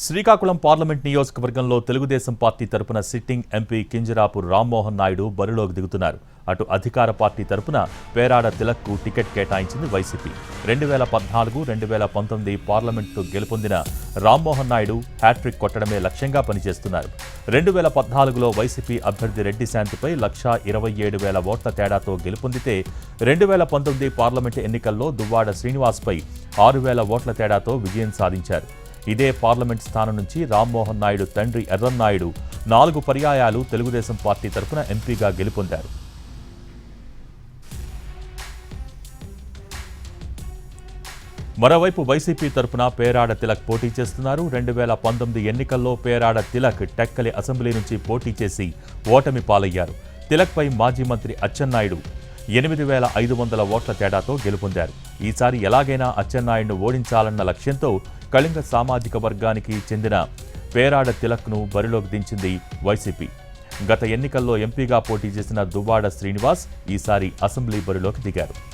Srikakulam parliament నియోజకవర్గంలో Telugu Desam party తరపున sitting MP Kinjarapu Rammohan Naidu బరిలోకి దిగుతున్నారు. అటు అధికార పార్టీ తరపున పేరాడ తిలక్కు టికెట్ కేటాయించింది వైసీపీ. రెండు వేల పద్నాలుగు రెండు వేల పంతొమ్మిది పార్లమెంటు గెలుపొందిన రామ్మోహన్ నాయుడు హ్యాట్రిక్ కొట్టడమే లక్ష్యంగా పనిచేస్తున్నారు. రెండు వేల పద్నాలుగులో వైసీపీ అభ్యర్థి రెడ్డి శాంతిపై లక్షా ఇరవై ఏడు వేల ఓట్ల తేడాతో గెలుపొందితే రెండు వేల పంతొమ్మిది పార్లమెంటు ఎన్నికల్లో దువ్వాడ శ్రీనివాస్పై ఆరు వేల ఓట్ల తేడాతో విజయం సాధించారు. ఇదే పార్లమెంట్ స్థానం నుంచి రామ్మోహన్ నాయుడు తండ్రి ఎర్రన్నాయుడు నాలుగు పర్యాయాలు తెలుగుదేశం పార్టీ తరఫున ఎంపీగా గెలుపొందారు. మరోవైపు వైసీపీ తరఫున పేరాడ తిలక్ పోటీ చేస్తున్నారు. రెండు వేల పంతొమ్మిది ఎన్నికల్లో పేరాడ తిలక్ టెక్కలి అసెంబ్లీ నుంచి పోటీ చేసి ఓటమి పాలయ్యారు. తిలక్పై మాజీ మంత్రి అచ్చెన్నాయుడు ఎనిమిది వేల ఐదు వందల ఓట్ల తేడాతో గెలుపొందారు. ఈసారి ఎలాగైనా అచ్చెన్నాయుడును ఓడించాలన్న లక్ష్యంతో కళింగ సామాజిక వర్గానికి చెందిన పేరాడ తిలక్ను బరిలోకి దించింది వైసీపీ. గత ఎన్నికల్లో ఎంపీగా పోటీ చేసిన దువ్వాడ శ్రీనివాస్ ఈసారి అసెంబ్లీ బరిలోకి దిగారు.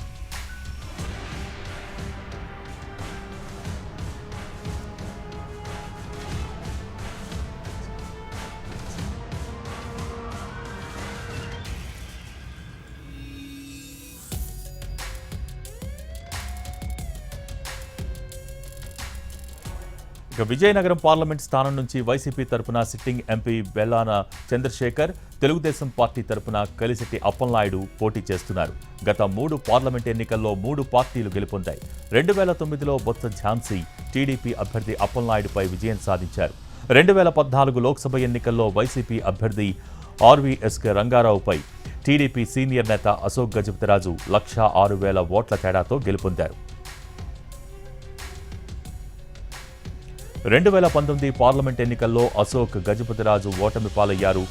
ఇక విజయనగరం పార్లమెంట్ స్థానం నుంచి వైసీపీ తరపున sitting MP Bellana Chandrasekhar Telugu Desam party తరపున కలిసిటి అప్పలనాయుడు పోటీ చేస్తున్నారు. గత మూడు పార్లమెంట్ ఎన్నికల్లో మూడు పార్టీలు గెలుపొందాయి. రెండు వేల తొమ్మిదిలో బొత్స ఝాన్సీ టీడీపీ అభ్యర్థి అప్పలనాయుడుపై విజయం సాధించారు. రెండు వేల పద్నాలుగు లోక్సభ ఎన్నికల్లో వైసీపీ అభ్యర్థి ఆర్వీఎస్కే రంగారావుపై టీడీపీ సీనియర్ నేత అశోక్ గజపతిరాజు లక్షా ఆరు వేల ఓట్ల తేడాతో గెలుపొందారు. రెండు వేల పంతొమ్మిది పార్లమెంట్ ఎన్నికల్లో అశోక్ గజపతిరాజు ఓటమి పాలయ్యారు.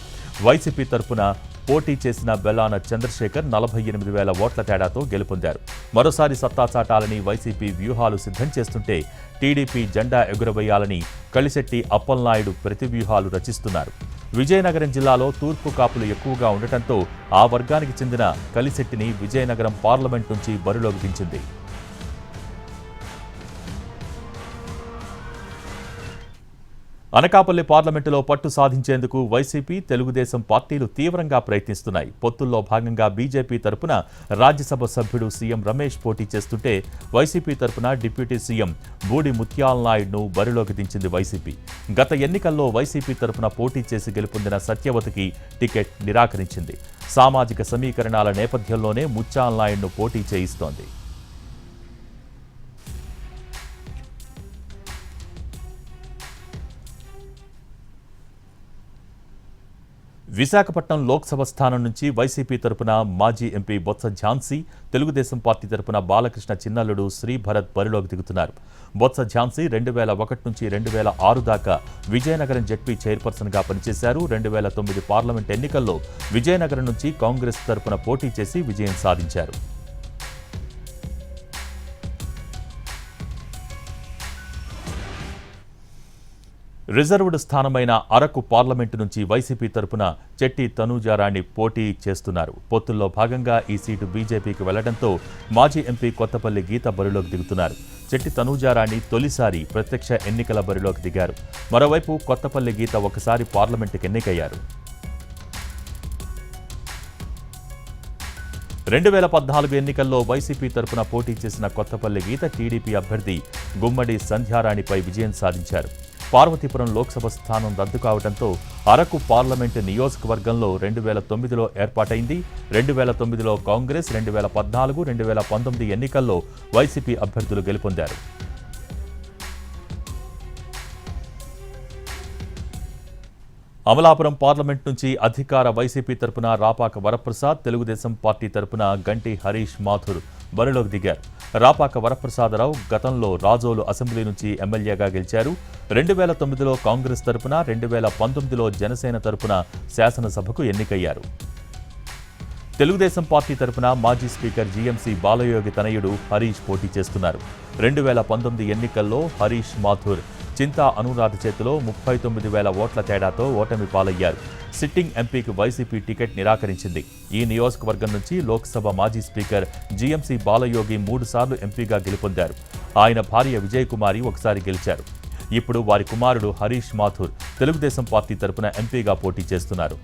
వైసీపీ తరపున పోటీ చేసిన బెల్లాన చంద్రశేఖర్ నలభై ఎనిమిది వేల ఓట్ల తేడాతో గెలుపొందారు. మరోసారి సత్తా చాటాలని వైసీపీ వ్యూహాలు సిద్ధం చేస్తుంటే టీడీపీ జెండా ఎగురవేయాలని కలిశెట్టి అప్పలనాయుడు ప్రతివ్యూహాలు రచిస్తున్నారు. విజయనగరం జిల్లాలో తూర్పు కాపులు ఎక్కువగా ఉండటంతో ఆ వర్గానికి చెందిన కలిశెట్టిని విజయనగరం పార్లమెంట్ నుంచి బరిలోకి దించింది. అనకాపల్లి పార్లమెంటులో పట్టు సాధించేందుకు వైసీపీ తెలుగుదేశం పార్టీలు తీవ్రంగా ప్రయత్నిస్తున్నాయి. పొత్తుల్లో భాగంగా బీజేపీ తరపున రాజ్యసభ సభ్యుడు సీఎం రమేష్ పోటీ చేస్తుంటే వైసీపీ తరపున డిప్యూటీ సీఎం బూడి ముత్యాల నాయుడును బరిలోకి దించింది వైసీపీ. గత ఎన్నికల్లో వైసీపీ తరపున పోటీ చేసి గెలుపొందిన సత్యవతికి టికెట్ నిరాకరించింది. సామాజిక సమీకరణాల నేపథ్యంలోనే ముత్యాల నాయుడును పోటీ చేయిస్తోంది. విశాఖపట్నం లోక్సభ స్థానం నుంచి వైసీపీ తరపున మాజీ ఎంపీ బొత్స ఝాన్సీ తెలుగుదేశం పార్టీ తరపున బాలకృష్ణ చిన్నల్లుడు శ్రీభరత్ బరిలోకి దిగుతున్నారు. బొత్స ఝాన్సీ రెండు వేల ఒకటి నుంచి రెండు వేల ఆరు దాకా విజయనగరం జడ్పీ చైర్పర్సన్గా పనిచేశారు. రెండు వేల తొమ్మిది పార్లమెంట్ ఎన్నికల్లో విజయనగరం నుంచి కాంగ్రెస్ తరపున పోటీ చేసి విజయం సాధించారు. రిజర్వ్డ్ స్థానమైన అరకు పార్లమెంటు నుంచి వైసీపీ తరపున చెట్టి తనూజారాణి పోటీ చేస్తున్నారు. పొత్తుల్లో భాగంగా ఈ సీటు బీజేపీకి వెళ్ళడంతో మాజీ ఎంపీ కొత్తపల్లి గీత బరిలోకి దిగుతున్నారు. చెట్టి తనూజారాణి తొలిసారి ప్రత్యక్ష ఎన్నికల బరిలోకి దిగారు. మరోవైపు కొత్తపల్లి గీత ఒకసారి పార్లమెంటుకి ఎన్నికయ్యారు. రెండు వేల పద్నాలుగు ఎన్నికల్లో వైసీపీ తరపున పోటీ చేసిన కొత్తపల్లి గీత టీడీపీ అభ్యర్థి గుమ్మడి సంధ్యారాణిపై విజయం సాధించారు. పార్వతీపురం లోక్సభ స్థానం రద్దు కావడంతో అరకు పార్లమెంటు నియోజకవర్గంలో రెండు వేల తొమ్మిదిలో ఏర్పాటైంది. రెండు వేల తొమ్మిదిలో కాంగ్రెస్ రెండు వేల పద్నాలుగు రెండు వేల పంతొమ్మిది ఎన్నికల్లో వైసీపీ అభ్యర్థులు గెలుపొందారు. అమలాపురం పార్లమెంట్ నుంచి అధికార వైసీపీ తరపున రాపాక వరప్రసాద్ తెలుగుదేశం పార్టీ తరపున గంటి హరీష్ మాథుర్ బరిలోకి దిగారు. రాపాక వరప్రసాదరావు గతంలో రాజోలు అసెంబ్లీ నుంచి ఎమ్మెల్యేగా గెలిచారు. రెండు వేల తొమ్మిదిలో కాంగ్రెస్ తరపున రెండు వేల పంతొమ్మిదిలో జనసేన తరపున శాసనసభకు ఎన్నికయ్యారు. తెలుగుదేశం పార్టీ తరపున మాజీ స్పీకర్ జీఎంసీ బాలయోగి తనయుడు హరీష్ పోటీ చేస్తున్నారు. రెండు వేల పంతొమ్మిది ఎన్నికల్లో హరీష్ మాథుర్ చింతా అనురాధ చేతిలో ముప్పై తొమ్మిది వేల ఓట్ల తేడాతో ఓటమి పాలయ్యారు. సిట్టింగ్ ఎంపీకి వైసీపీ టికెట్ నిరాకరించింది. ఈ నియోజకవర్గం నుంచి లోక్సభ మాజీ స్పీకర్ జీఎంసీ బాలయోగి మూడుసార్లు ఎంపీగా గెలుపొందారు. ఆయన భార్య విజయకుమారి ఒకసారి గెలిచారు. ఇప్పుడు వారి కుమారుడు హరీష్ మాథుర్ తెలుగుదేశం పార్టీ తరపున ఎంపీగా పోటీ చేస్తున్నారు.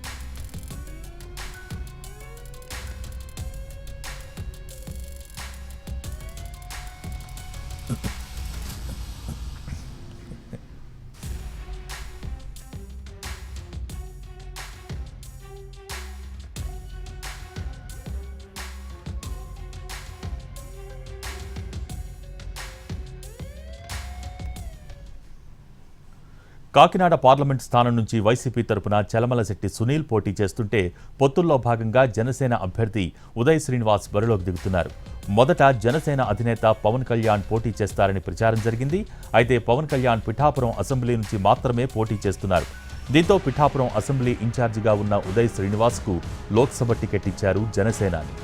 కాకినాడ పార్లమెంట్ స్థానం నుంచి వైసీపీ తరపున చలమలశెట్టి సునీల్ పోటీ చేస్తుంటే పొత్తుల్లో భాగంగా జనసేన అభ్యర్థి ఉదయ్ శ్రీనివాస్ బరిలోకి దిగుతున్నారు. మొదట జనసేన అధినేత పవన్ కళ్యాణ్ పోటీ చేస్తారని ప్రచారం జరిగింది. అయితే పవన్ కళ్యాణ్ పిఠాపురం అసెంబ్లీ నుంచి మాత్రమే పోటీ చేస్తున్నారు. దీంతో పిఠాపురం అసెంబ్లీ ఇన్ఛార్జిగా ఉన్న ఉదయ్ శ్రీనివాస్కు లోక్సభ టికెట్ ఇచ్చారు జనసేనాని.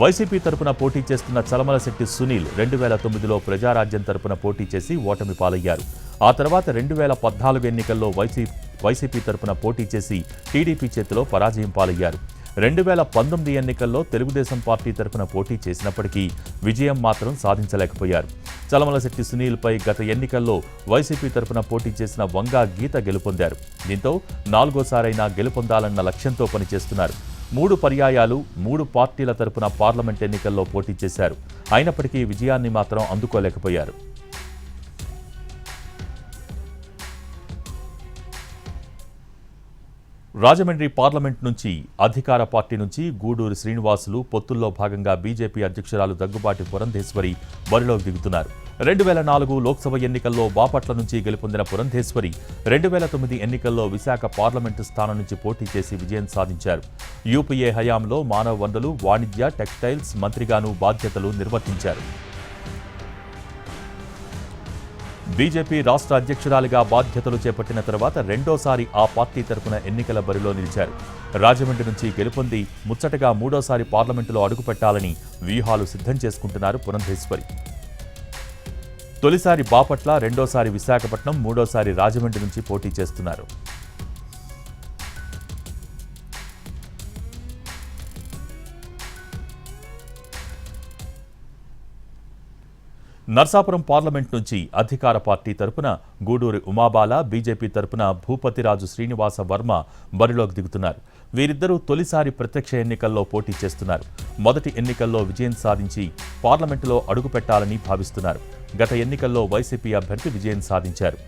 వైసీపీ తరపున పోటీ చేస్తున్న చలమలశెట్టి సునీల్ రెండు వేల తొమ్మిదిలో ప్రజారాజ్యం తరపున పోటీ చేసి ఓటమి పాలయ్యారు. ఆ తర్వాత రెండు వేల పద్నాలుగు ఎన్నికల్లో వైసీ వైసీపీ తరపున పోటీ చేసి టీడీపీ చేతిలో పరాజయం పాలయ్యారు. రెండు వేల పంతొమ్మిది ఎన్నికల్లో తెలుగుదేశం పార్టీ తరపున పోటీ చేసినప్పటికీ విజయం మాత్రం సాధించలేకపోయారు. చలమలశెట్టి సునీల్పై గత ఎన్నికల్లో వైసీపీ తరపున పోటీ చేసిన వంగా గీత గెలుపొందారు. దీంతో నాలుగోసారైనా గెలుపొందాలన్న లక్ష్యంతో పనిచేస్తున్నారు. మూడు పర్యాయాలు మూడు పార్టీల తరపున పార్లమెంట్ ఎన్నికల్లో పోటీ చేశారు. అయినప్పటికీ విజయాన్ని మాత్రం అందుకోలేకపోయారు. రాజమండ్రి పార్లమెంట్ నుంచి అధికార పార్టీ నుంచి గూడూరు శ్రీనివాసులు పొత్తుల్లో భాగంగా బీజేపీ అధ్యక్షురాలు దగ్గుబాటి పురంధేశ్వరి బరిలోకి దిగుతున్నారు. రెండు వేల నాలుగు లోక్సభ ఎన్నికల్లో బాపట్ల నుంచి గెలుపొందిన పురంధేశ్వరి రెండు వేల తొమ్మిది ఎన్నికల్లో విశాఖ పార్లమెంటు స్థానం నుంచి పోటీ చేసి విజయం సాధించారు. యూపీఏ హయాంలో మానవ వనరులు వాణిజ్య టెక్స్టైల్స్ మంత్రిగాను బాధ్యతలు నిర్వర్తించారు. బీజేపీ రాష్ట్ర అధ్యక్షురాలిగా బాధ్యతలు చేపట్టిన తర్వాత రెండోసారి ఆ పార్టీ తరపున ఎన్నికల బరిలో నిలిచారు. రాజమండ్రి నుంచి గెలుపొంది ముచ్చటగా మూడోసారి పార్లమెంటులో అడుగుపెట్టాలని వ్యూహాలు సిద్ధం చేసుకుంటున్నారు పురంధేశ్వరి. తొలిసారి బాపట్ల రెండోసారి విశాఖపట్నం మూడోసారి రాజమండ్రి నుంచి పోటీ చేస్తున్నారు. నర్సాపురం పార్లమెంట్ నుంచి అధికార పార్టీ తరపున గూడూరి ఉమాబాల బీజేపీ తరపున భూపతిరాజు శ్రీనివాస వర్మ బరిలోకి దిగుతున్నారు. వీరిద్దరూ తొలిసారి ప్రత్యక్ష ఎన్నికల్లో పోటీ చేస్తున్నారు. మొదటి ఎన్నికల్లో విజయం సాధించి పార్లమెంటులో అడుగుపెట్టాలని భావిస్తున్నారు. గత ఎన్నికల్లో వైసీపీ అభ్యర్థి విజయం సాధించారు.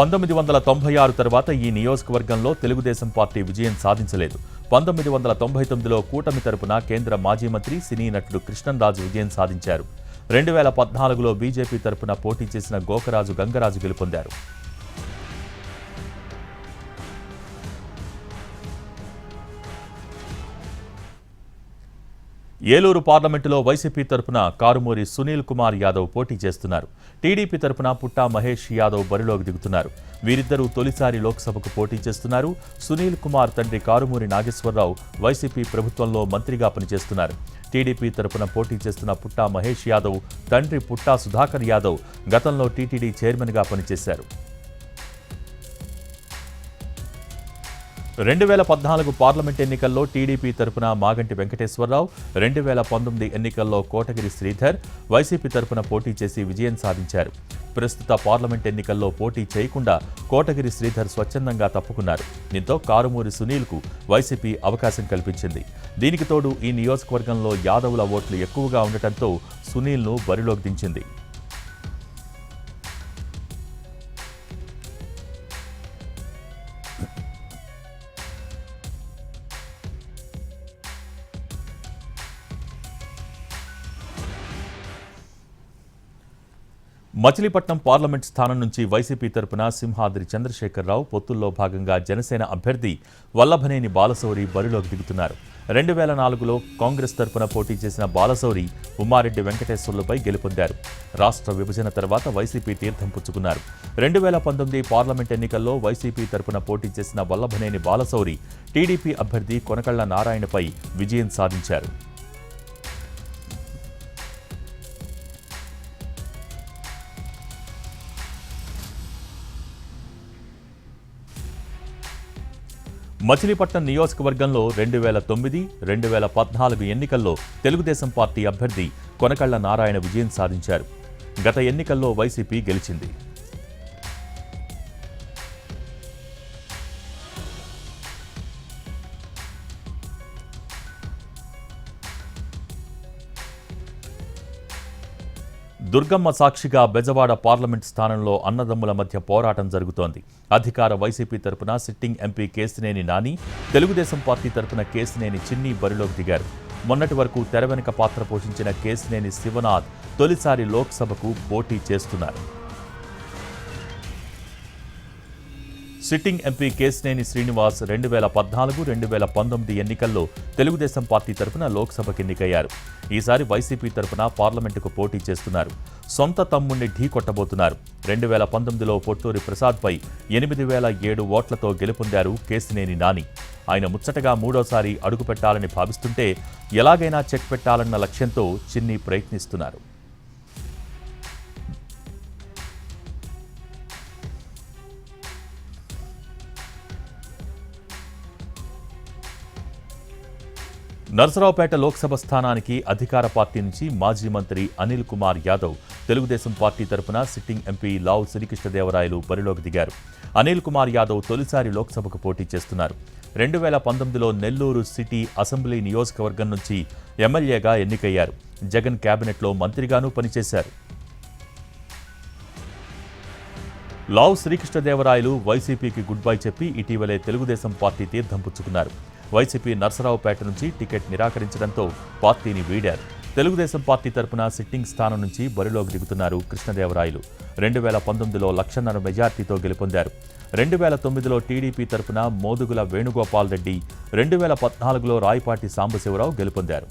పంతొమ్మిది వందల తొంభై ఆరు తర్వాత ఈ నియోజకవర్గంలో తెలుగుదేశం పార్టీ విజయం సాధించలేదు. పంతొమ్మిది వందల తొంభై తొమ్మిదిలో కూటమి తరపున కేంద్ర మాజీ మంత్రి సినీ నటుడు కృష్ణంరాజు విజయం సాధించారు. రెండు వేల పద్నాలుగులో బీజేపీ తరపున పోటీ చేసిన గోకరాజు గంగరాజు గెలుపొందారు. ఏలూరు పార్లమెంటులో వైసీపీ తరపున కారుమూరి సునీల్ కుమార్ యాదవ్ పోటీ చేస్తున్నారు. టీడీపీ తరపున పుట్టా మహేష్ యాదవ్ బరిలోకి దిగుతున్నారు. వీరిద్దరూ తొలిసారి లోక్సభకు పోటీ చేస్తున్నారు. సునీల్ కుమార్ తండ్రి కారుమూరి నాగేశ్వరరావు వైసీపీ ప్రభుత్వంలో మంత్రిగా పనిచేస్తున్నారు. టీడీపీ తరపున పోటీ చేస్తున్న పుట్టా మహేష్ యాదవ్ తండ్రి పుట్టా సుధాకర్ యాదవ్ గతంలో టీటీడీ చైర్మన్గా పనిచేశారు. రెండు వేల పద్నాలుగు పార్లమెంట్ ఎన్నికల్లో టీడీపీ తరపున మాగంటి వెంకటేశ్వరరావు రెండు వేల పంతొమ్మిది ఎన్నికల్లో కోటగిరి శ్రీధర్ వైసీపీ తరపున పోటీ చేసి విజయం సాధించారు. ప్రస్తుత పార్లమెంట్ ఎన్నికల్లో పోటీ చేయకుండా కోటగిరి శ్రీధర్ స్వచ్ఛందంగా తప్పుకున్నారు. దీంతో కారుమూరి సునీల్కు వైసీపీ అవకాశం కల్పించింది. దీనికి తోడు ఈ నియోజకవర్గంలో యాదవుల ఓట్లు ఎక్కువగా ఉండటంతో సునీల్ను బరిలోకి దించింది. మచిలీపట్నం పార్లమెంట్ స్థానం నుంచి వైసీపీ తరపున సింహాద్రి చంద్రశేఖరరావు పొత్తుల్లో భాగంగా జనసేన అభ్యర్థి వల్లభనేని బాలశౌరి బరిలోకి దిగుతున్నారు. రెండు వేల నాలుగులో కాంగ్రెస్ తరపున పోటీ చేసిన బాలశౌరి ఉమ్మారెడ్డి వెంకటేశ్వర్లపై గెలుపొందారు. రాష్ట్ర విభజన తర్వాత వైసీపీ తీర్థం పుచ్చుకున్నారు. రెండు వేల పంతొమ్మిది పార్లమెంట్ ఎన్నికల్లో వైసీపీ తరపున పోటీ చేసిన వల్లభనేని బాలశౌరి టీడీపీ అభ్యర్థి కొనకళ్ళ నారాయణపై విజయం సాధించారు. మచిలీపట్నం నియోజకవర్గంలో రెండు వేల తొమ్మిది రెండు వేల పద్నాలుగు ఎన్నికల్లో తెలుగుదేశం పార్టీ అభ్యర్థి కొనకళ్ళ నారాయణ విజయం సాధించారు. గత ఎన్నికల్లో వైసీపీ గెలిచింది. దుర్గమ్మ సాక్షిగా బెజవాడ పార్లమెంట్ స్థానంలో అన్నదమ్ముల మధ్య పోరాటం జరుగుతోంది. అధికార వైసీపీ తరపున sitting MP Kesineni Nani Telugu Desam party తరపున కేసినేని చిన్ని బరిలోకి దిగారు. మొన్నటి వరకు తెర వెనుక పాత్ర పోషించిన కేసినేని శివనాథ్ తొలిసారి లోక్సభకు పోటీ చేస్తున్నారు. సిట్టింగ్ ఎంపీ కేసినేని శ్రీనివాస్ రెండు వేల పద్నాలుగు రెండు వేల పంతొమ్మిది ఎన్నికల్లో తెలుగుదేశం పార్టీ తరపున లోక్సభకు ఎన్నికయ్యారు. ఈసారి వైసీపీ తరపున పార్లమెంటుకు పోటీ చేస్తున్నారు. సొంత తమ్ముణ్ణి ఢీ కొట్టబోతున్నారు. రెండు వేల పంతొమ్మిదిలో పొట్టూరి ప్రసాద్పై ఎనిమిది వేల ఏడు ఓట్లతో గెలుపొందారు కేసినేని నాని. ఆయన ముచ్చటగా మూడోసారి అడుగుపెట్టాలని భావిస్తుంటే ఎలాగైనా చెక్ పెట్టాలన్న లక్ష్యంతో చిన్ని ప్రయత్నిస్తున్నారు. నరసరావుపేట లోక్సభ స్థానానికి అధికార పార్టీ నుంచి మాజీ మంత్రి అనిల్ కుమార్ యాదవ్ తెలుగుదేశం పార్టీ తరపున సిట్టింగ్ ఎంపీ లావు శ్రీకృష్ణదేవరాయలు బరిలోకి దిగారు. అనిల్ కుమార్ యాదవ్ తొలిసారి లోక్సభకు పోటీ చేస్తున్నారు. రెండు వేల పంతొమ్మిదిలో నెల్లూరు సిటీ అసెంబ్లీ నియోజకవర్గం నుంచి ఎమ్మెల్యేగా ఎన్నికయ్యారు. జగన్ కేబినెట్లో మంత్రిగానూ పనిచేశారు. లావు శ్రీకృష్ణదేవరాయలు వైసీపీకి గుడ్ బై చెప్పి ఇటీవలే తెలుగుదేశం పార్టీ తీర్థం పుచ్చుకున్నారు. వైసీపీ నర్సరావుపేట నుంచి టికెట్ నిరాకరించడంతో పార్టీని వీడారు. తెలుగుదేశం పార్టీ తరపున సిట్టింగ్ స్థానం నుంచి బరిలోకి దిగుతున్నారు కృష్ణదేవరాయలు. రెండు వేల పంతొమ్మిదిలో లక్షన్నర మెజార్టీతో గెలుపొందారు. రెండు వేల తొమ్మిదిలో టీడీపీ తరపున మోదుగుల వేణుగోపాల్ రెడ్డి రెండు వేల పద్నాలుగులో రాయపాటి సాంబశివరావు గెలుపొందారు.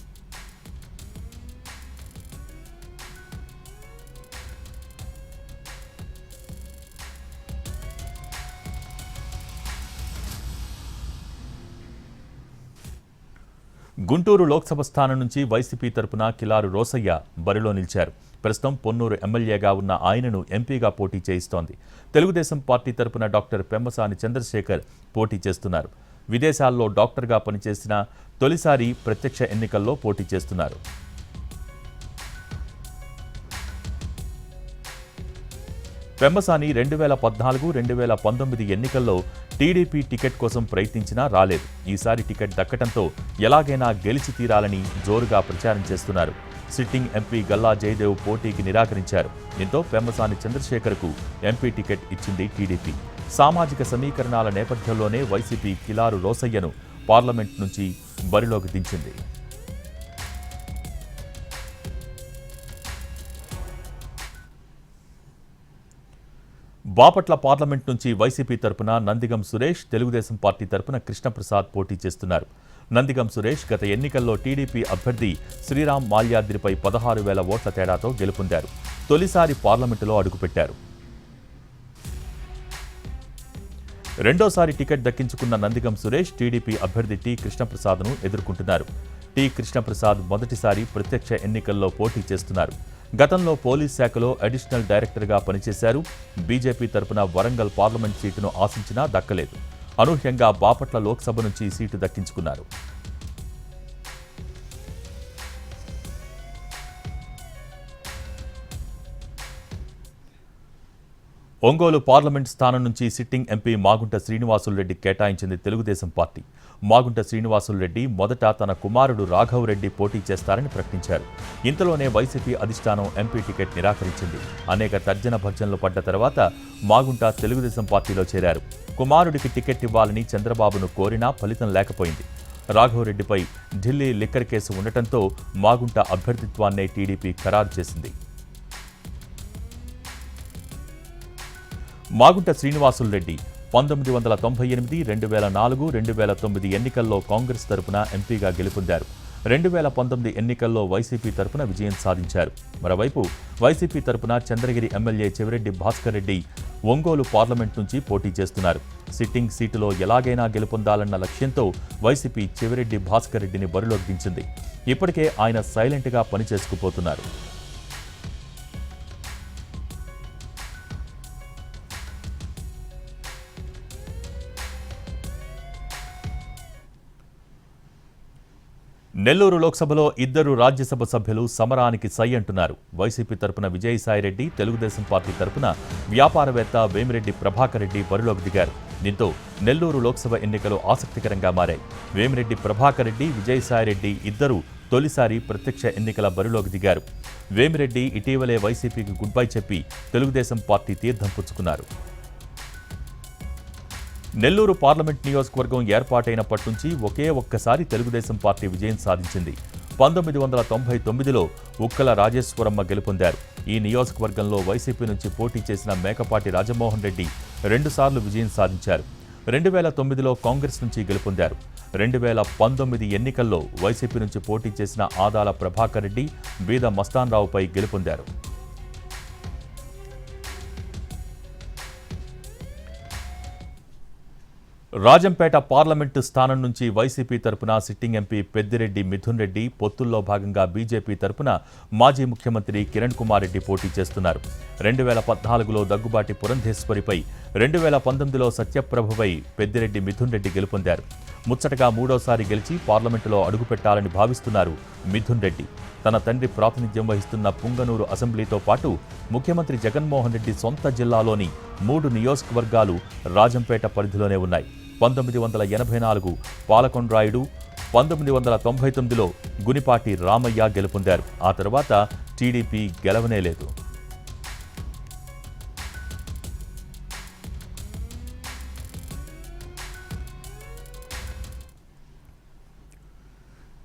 గుంటూరు లోక్సభ స్థానం నుంచి వైసీపీ తరపున కిలారు రోసయ్య బరిలో నిలిచారు. ప్రస్తుతం పొన్నూరు ఎమ్మెల్యేగా ఉన్న ఆయనను ఎంపీగా పోటీ చేయిస్తోంది. తెలుగుదేశం పార్టీ తరపున డాక్టర్ పెమ్మసాని చంద్రశేఖర్ పోటీ చేస్తున్నారు. విదేశాల్లో డాక్టర్గా పనిచేసిన తొలిసారి ప్రత్యక్ష ఎన్నికల్లో పోటీ చేస్తున్నారు. పెమ్మసాని రెండు వేల పద్నాలుగు రెండు వేల పంతొమ్మిది ఎన్నికల్లో టీడీపీ టికెట్ కోసం ప్రయత్నించినా రాలేదు. ఈసారి టికెట్ దక్కటంతో ఎలాగైనా గెలిచి తీరాలని జోరుగా ప్రచారం చేస్తున్నారు. సిట్టింగ్ ఎంపీ గల్లా జయదేవ్ పోటీకి నిరాకరించారు. దీంతో పెమ్మసాని చంద్రశేఖర్కు ఎంపీ టికెట్ ఇచ్చింది టీడీపీ. సామాజిక సమీకరణాల నేపథ్యంలోనే వైసీపీ కిలారు రోసయ్యను పార్లమెంట్ నుంచి బరిలోకి దించింది. బాపట్ల పార్లమెంట్ నుంచి వైసీపీ తరపున నందిగం సురేష్ తెలుగుదేశం పార్టీ తరపున కృష్ణప్రసాద్ పోటీ చేస్తున్నారు. నందిగం సురేష్ గత ఎన్నికల్లో టీడీపీ అభ్యర్థి శ్రీరామ్ మాల్యాద్రిపై పదహారు వేల ఓట్ల తేడాతో గెలుపొందారు. తొలిసారి పార్లమెంటులో అడుగుపెట్టారు. రెండోసారి టికెట్ దక్కించుకున్న నందిగం సురేష్ టీడీపీ అభ్యర్థి టి కృష్ణప్రసాద్ను ఎదుర్కొంటున్నారు. టి కృష్ణప్రసాద్ మొదటిసారి ప్రత్యక్ష ఎన్నికల్లో పోటీ చేస్తున్నారు. గతంలో పోలీస్ శాఖలో అడిషనల్ డైరెక్టర్గా పనిచేశారు. బీజేపీ తరపున వరంగల్ పార్లమెంట్ సీటును ఆశించినా దక్కలేదు. అనూహ్యంగా బాపట్ల లోక్సభ నుంచి సీటు దక్కించుకున్నారు. ఒంగోలు పార్లమెంట్ స్థానం నుంచి సిట్టింగ్ ఎంపీ మాగుంట శ్రీనివాసులు రెడ్డి కేటాయించింది తెలుగుదేశం పార్టీ. మాగుంట శ్రీనివాసులరెడ్డి మొదట తన కుమారుడు రాఘవరెడ్డి పోటీ చేస్తారని ప్రకటించారు. ఇంతలోనే వైసీపీ అధిష్టానం ఎంపీ టికెట్ నిరాకరించింది. అనేక తర్జన భర్జనలు పడ్డ తర్వాత మాగుంట తెలుగుదేశం పార్టీలో చేరారు. కుమారుడికి టికెట్ ఇవ్వాలని చంద్రబాబును కోరినా ఫలితం లేకపోయింది. రాఘవరెడ్డిపై ఢిల్లీ లిక్కర్ కేసు ఉండటంతో మాగుంట అభ్యర్థిత్వాన్నే టీడీపీ ఖరారు చేసింది. మాగుంట శ్రీనివాసులు రెడ్డి పంతొమ్మిది వందల తొంభై ఎనిమిది రెండు వేల నాలుగు రెండు వేల తొమ్మిది ఎన్నికల్లో కాంగ్రెస్ తరపున ఎంపీగా గెలుపొందారు. రెండు వేల పంతొమ్మిది ఎన్నికల్లో వైసీపీ తరపున విజయం సాధించారు. మరోవైపు వైసీపీ తరపున చంద్రగిరి ఎమ్మెల్యే చెవిరెడ్డి భాస్కర్ రెడ్డి ఒంగోలు పార్లమెంట్ నుంచి పోటీ చేస్తున్నారు. సిట్టింగ్ సీటులో ఎలాగైనా గెలుపొందాలన్న లక్ష్యంతో వైసీపీ చెవిరెడ్డి భాస్కర్ రెడ్డిని బరిలోకి దించింది. ఇప్పటికే ఆయన సైలెంట్గా పనిచేసుకుపోతున్నారు. నెల్లూరు లోక్సభలో ఇద్దరు రాజ్యసభ సభ్యులు సమరానికి సై అంటున్నారు. వైసీపీ తరపున విజయసాయిరెడ్డి తెలుగుదేశం పార్టీ తరపున వ్యాపారవేత్త వేమిరెడ్డి ప్రభాకర్ రెడ్డి బరిలోకి దిగారు. దీంతో నెల్లూరు లోక్సభ ఎన్నికలు ఆసక్తికరంగా మారాయి. వేమిరెడ్డి ప్రభాకర్ రెడ్డి విజయసాయిరెడ్డి ఇద్దరు తొలిసారి ప్రత్యక్ష ఎన్నికల బరిలోకి దిగారు. వేమిరెడ్డి ఇటీవలే వైసీపీకి గుడ్ బై చెప్పి తెలుగుదేశం పార్టీ తీర్థం పుచ్చుకున్నారు. నెల్లూరు పార్లమెంట్ నియోజకవర్గం ఏర్పాటైనప్పటి నుంచి ఒకే ఒక్కసారి తెలుగుదేశం పార్టీ విజయం సాధించింది. పంతొమ్మిది వందల తొంభై తొమ్మిదిలో ఉక్కల రాజేశ్వరమ్మ గెలుపొందారు. ఈ నియోజకవర్గంలో వైసీపీ నుంచి పోటీ చేసిన మేకపాటి రాజమోహన్ రెడ్డి రెండుసార్లు విజయం సాధించారు. రెండు వేల తొమ్మిదిలో కాంగ్రెస్ నుంచి గెలుపొందారు. రెండు వేల పంతొమ్మిది ఎన్నికల్లో వైసీపీ నుంచి పోటీ చేసిన ఆదాల ప్రభాకర్ రెడ్డి బీద మస్తాన్ రావుపై గెలుపొందారు. రాజంపేట పార్లమెంటు స్థానం నుంచి వైసీపీ తరపున సిట్టింగ్ ఎంపీ పెద్దిరెడ్డి మిథున్ రెడ్డి పొత్తుల్లో భాగంగా బీజేపీ తరపున మాజీ ముఖ్యమంత్రి కిరణ్ కుమార్ రెడ్డి పోటీ చేస్తున్నారు. రెండు వేల పద్నాలుగులో దగ్గుబాటి పురంధేశ్వరిపై రెండు వేల పంతొమ్మిదిలో సత్యప్రభపై పెద్దిరెడ్డి మిథున్ రెడ్డి గెలుపొందారు. ముచ్చటగా మూడోసారి గెలిచి పార్లమెంటులో అడుగుపెట్టాలని భావిస్తున్నారు మిథున్ రెడ్డి. తన తండ్రి ప్రాతినిధ్యం వహిస్తున్న పుంగనూరు అసెంబ్లీతో పాటు ముఖ్యమంత్రి జగన్మోహన్ రెడ్డి సొంత జిల్లాలోని మూడు నియోజకవర్గాలు రాజంపేట పరిధిలోనే ఉన్నాయి. పంతొమ్మిది వందల ఎనభై నాలుగు పాలకొండ్రాయుడు పంతొమ్మిది వందల తొంభై తొమ్మిదిలో గునిపాటి రామయ్య గెలుపొందారు. ఆ తర్వాత టీడీపీ గెలవనే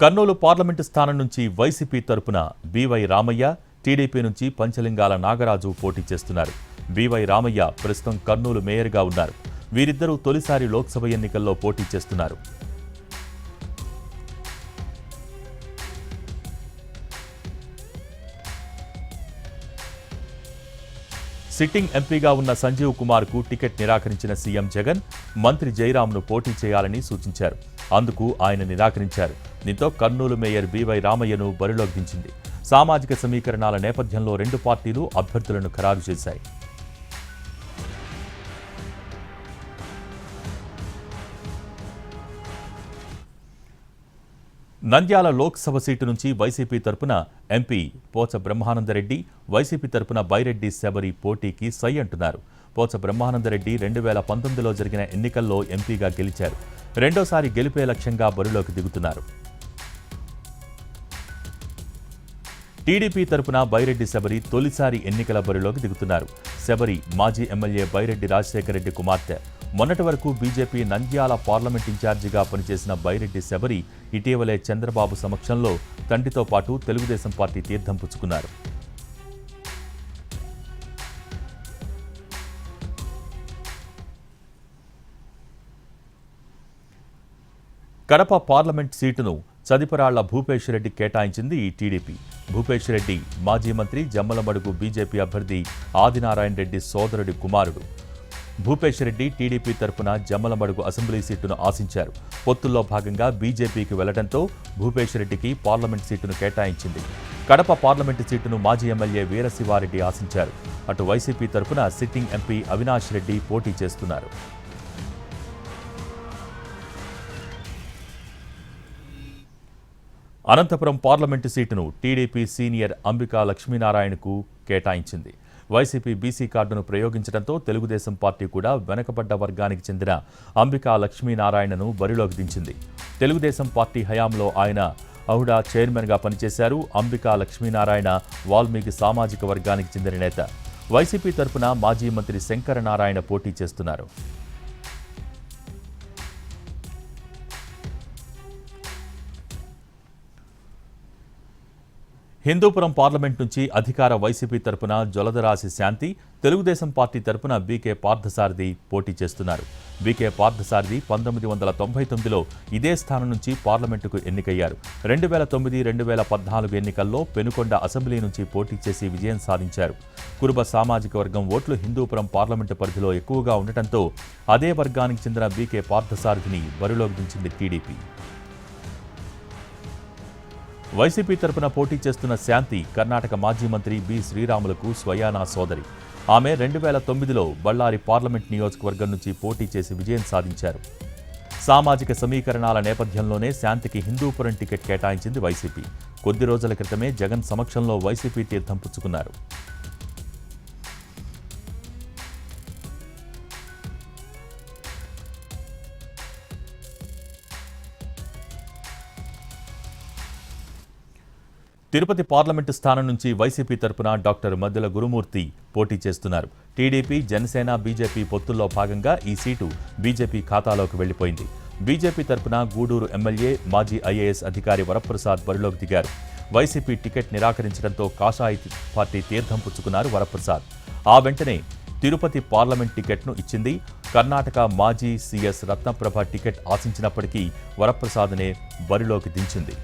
కర్నూలు పార్లమెంటు స్థానం నుంచి వైసీపీ తరపున బీవై రామయ్య టీడీపీ నుంచి పంచలింగాల నాగరాజు పోటీ చేస్తున్నారు. బీవై రామయ్య ప్రస్తుతం కర్నూలు మేయర్గా ఉన్నారు. వీరిద్దరూ తొలిసారి లోక్సభ ఎన్నికల్లో పోటీ చేస్తున్నారు. సిట్టింగ్ ఎంపీగా ఉన్న సంజీవ్ కుమార్కు టికెట్ నిరాకరించిన సీఎం జగన్ మంత్రి జయరాంను పోటీ చేయాలని సూచించారు. అందుకు ఆయన నిరాకరించారు. దీంతో కర్నూలు మేయర్ బివై రామయ్యను బరిలోకి దించింది. సామాజిక సమీకరణాల నేపథ్యంలో రెండు పార్టీలు అభ్యర్థులను ఖరారు చేశాయి. నంద్యాల లోక్సభ సీటు నుంచి వైసీపీ తరపున ఎంపీ పోచ బ్రహ్మానందరెడ్డి వైసీపీ తరపున బైరెడ్డి శబరి పోటీకి సై అంటున్నారు. పోచ బ్రహ్మానందరెడ్డి రెండు వేల పంతొమ్మిదిలో జరిగిన ఎన్నికల్లో ఎంపీగా గెలిచారు. రెండోసారి గెలిపే లక్ష్యంగా బరిలోకి దిగుతున్నారు. టీడీపీ తరపున బైరెడ్డి శబరి తొలిసారి ఎన్నికల బరిలోకి దిగుతున్నారు. శబరి మాజీ ఎమ్మెల్యే బైరెడ్డి రాజశేఖర రెడ్డి కుమార్తె. మొన్నటి వరకు బీజేపీ నంద్యాల పార్లమెంట్ ఇన్ఛార్జిగా పనిచేసిన బైరెడ్డి శబరి ఇటీవలే చంద్రబాబు సమక్షంలో తండ్రితో పాటు తెలుగుదేశం పార్టీ తీర్థం పుచ్చుకున్నారు. కడప పార్లమెంట్ సీటును చదిపరాళ్ళ భూపేష్ రెడ్డి కేటాయించింది ఈ టీడీపీ. భూపేష్ రెడ్డి మాజీ మంత్రి జమ్మలమడుగు బీజేపీ అభ్యర్థి ఆదినారాయణ రెడ్డి సోదరుడి కుమారుడు. భూపేష్ రెడ్డి టీడీపీ తరపున జమ్మలమడుగు అసెంబ్లీ సీటును ఆశించారు. పొత్తుల్లో భాగంగా బీజేపీకి వెళ్ళడంతో భూపేష్ రెడ్డికి పార్లమెంట్ సీటును కేటాయించింది. కడప పార్లమెంటు సీటును మాజీ ఎమ్మెల్యే వీరశివారెడ్డి ఆశించారు. అటు వైసీపీ తరపున సిట్టింగ్ ఎంపీ అవినాష్ రెడ్డి పోటీ చేస్తున్నారు. అనంతపురం పార్లమెంటు సీటును టీడీపీ సీనియర్ అంబికా లక్ష్మీనారాయణకు కేటాయించింది. వైసీపీ బీసీ కార్డును ప్రయోగించడంతో తెలుగుదేశం పార్టీ కూడా వెనకబడ్డ వర్గానికి చెందిన అంబికా లక్ష్మీనారాయణను బరిలోకి దించింది. తెలుగుదేశం పార్టీ హయాంలో ఆయన అహుడా చైర్మన్గా పనిచేశారు అంబికా లక్ష్మీనారాయణ వాల్మీకి సామాజిక వర్గానికి చెందిన నేత. వైసీపీ తరపున మాజీ మంత్రి శంకరనారాయణ పోటీ చేస్తున్నారు. హిందూపురం పార్లమెంట్ నుంచి అధికార వైసీపీ తరపున జొలదరాశి శాంతి తెలుగుదేశం పార్టీ తరపున బీకే పార్థసారథి పోటీ చేస్తున్నారు. బీకే పార్థసారథి పంతొమ్మిది వందల తొంభై తొమ్మిదిలో ఇదే స్థానం నుంచి పార్లమెంటుకు ఎన్నికయ్యారు. రెండు వేల తొమ్మిది రెండు వేల పద్నాలుగు ఎన్నికల్లో పెనుకొండ అసెంబ్లీ నుంచి పోటీ చేసి విజయం సాధించారు. కురుబ సామాజిక వర్గం ఓట్లు హిందూపురం పార్లమెంటు పరిధిలో ఎక్కువగా ఉండటంతో అదే వర్గానికి చెందిన బీకే పార్థసారథిని బరిలోకి దించింది టీడీపీ. వైసీపీ తరపున పోటీ చేస్తున్న శాంతి కర్ణాటక మాజీ మంత్రి బి శ్రీరాములకు స్వయానా సోదరి. ఆమె రెండు వేల తొమ్మిదిలో బళ్ళారి పార్లమెంట్ నియోజకవర్గం నుంచి పోటీ చేసి విజయం సాధించారు. సామాజిక సమీకరణాల నేపథ్యంలోనే శాంతికి హిందూపురం టికెట్ కేటాయించింది వైసీపీ. కొద్ది రోజుల క్రితమే జగన్ సమక్షంలో వైసీపీ తీర్థం పుచ్చుకున్నారు. తిరుపతి పార్లమెంటు స్థానం నుంచి వైసీపీ తరపున డాక్టర్ మద్దెల గురుమూర్తి పోటీ చేస్తున్నారు. టీడీపీ జనసేన బీజేపీ పొత్తుల్లో భాగంగా ఈ సీటు బీజేపీ ఖాతాలోకి వెళ్ళిపోయింది బీజేపీ తరపున గూడూరు ఎమ్మెల్యే మాజీ ఐఏఎస్ అధికారి వరప్రసాద్ బరిలోకి దిగారు. వైసీపీ టికెట్ నిరాకరించడంతో కాషాయి పార్టీ తీర్థం పుచ్చుకున్నారు వరప్రసాద్. ఆ వెంటనే తిరుపతి పార్లమెంట్ టికెట్ను ఇచ్చింది కర్ణాటక మాజీ సీఎస్ రత్నప్రభ టికెట్ ఆశించినప్పటికీ వరప్రసాద్నే బరిలోకి దించింది.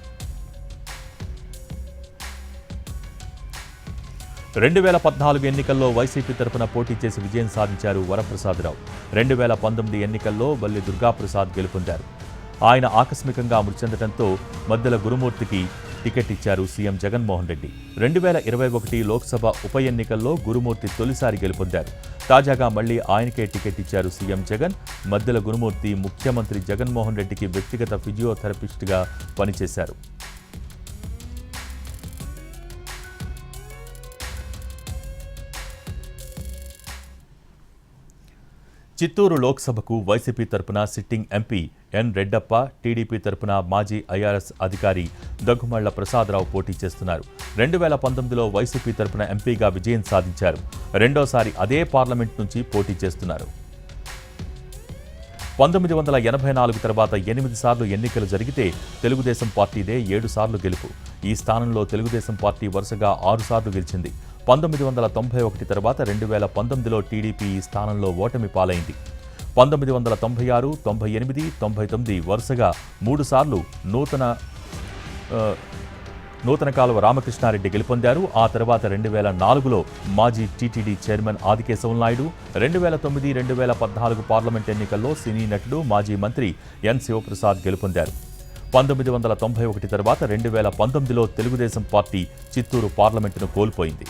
రెండు వేల పద్నాలుగు ఎన్నికల్లో వైసీపీ తరపున పోటీ చేసి విజయం సాధించారు వరప్రసాదరావు. రెండు వేల పంతొమ్మిది ఎన్నికల్లో బల్లి దుర్గాప్రసాద్ గెలుపొందారు. ఆయన ఆకస్మికంగా మృతి చెందడంతో మద్దెల గురుమూర్తికి టికెట్ ఇచ్చారు సీఎం జగన్మోహన్ రెడ్డి. రెండు వేల ఇరవై ఒకటి లోక్సభ ఉప ఎన్నికల్లో గురుమూర్తి తొలిసారి గెలుపొందారు. తాజాగా మళ్ళీ ఆయనకే టికెట్ ఇచ్చారు సీఎం జగన్. మద్దెల గురుమూర్తి ముఖ్యమంత్రి జగన్మోహన్ రెడ్డికి వ్యక్తిగత ఫిజియోథెరపిస్ట్గా పనిచేశారు. చిత్తూరు లోక్సభకు వైసీపీ తరపున sitting MP N Reddappa TDP తరపున మాజీ ఐఆర్ఎస్ అధికారి దగ్గుమళ్ళ ప్రసాదరావు పోటీ చేస్తున్నారు. రెండు వేల పంతొమ్మిదిలో వైసీపీ తరపున ఎంపీగా విజయం సాధించారు. రెండోసారి అదే పార్లమెంట్ నుంచి పోటీ చేస్తున్నారు. పంతొమ్మిది వందల ఎనభై నాలుగు తర్వాత ఎనిమిది సార్లు ఎన్నికలు జరిగితే తెలుగుదేశం పార్టీదే ఏడు సార్లు గెలుపు. ఈ స్థానంలో తెలుగుదేశం పార్టీ వరుసగా ఆరు సార్లు గెలిచింది. పంతొమ్మిది వందల తొంభై ఒకటి తర్వాత రెండు వేల పంతొమ్మిదిలో టీడీపీ ఈ స్థానంలో ఓటమి పాలైంది. పంతొమ్మిది వందల తొంభై ఆరు తొంభై ఎనిమిది తొంభై తొమ్మిది వరుసగా మూడుసార్లు నూతన నూతన కాలువ రామకృష్ణారెడ్డి గెలుపొందారు. ఆ తర్వాత రెండు వేల నాలుగులో మాజీ టీటీడీ చైర్మన్ ఆదికేశవ నాయుడు రెండు వేల తొమ్మిది రెండు వేల పద్నాలుగు పార్లమెంట్ ఎన్నికల్లో సినీ నటుడు మాజీ మంత్రి ఎన్ శివప్రసాద్ గెలుపొందారు. పంతొమ్మిది వందల తొంభై ఒకటి తర్వాత రెండు వేల పంతొమ్మిదిలో తెలుగుదేశం పార్టీ చిత్తూరు పార్లమెంటును కోల్పోయింది.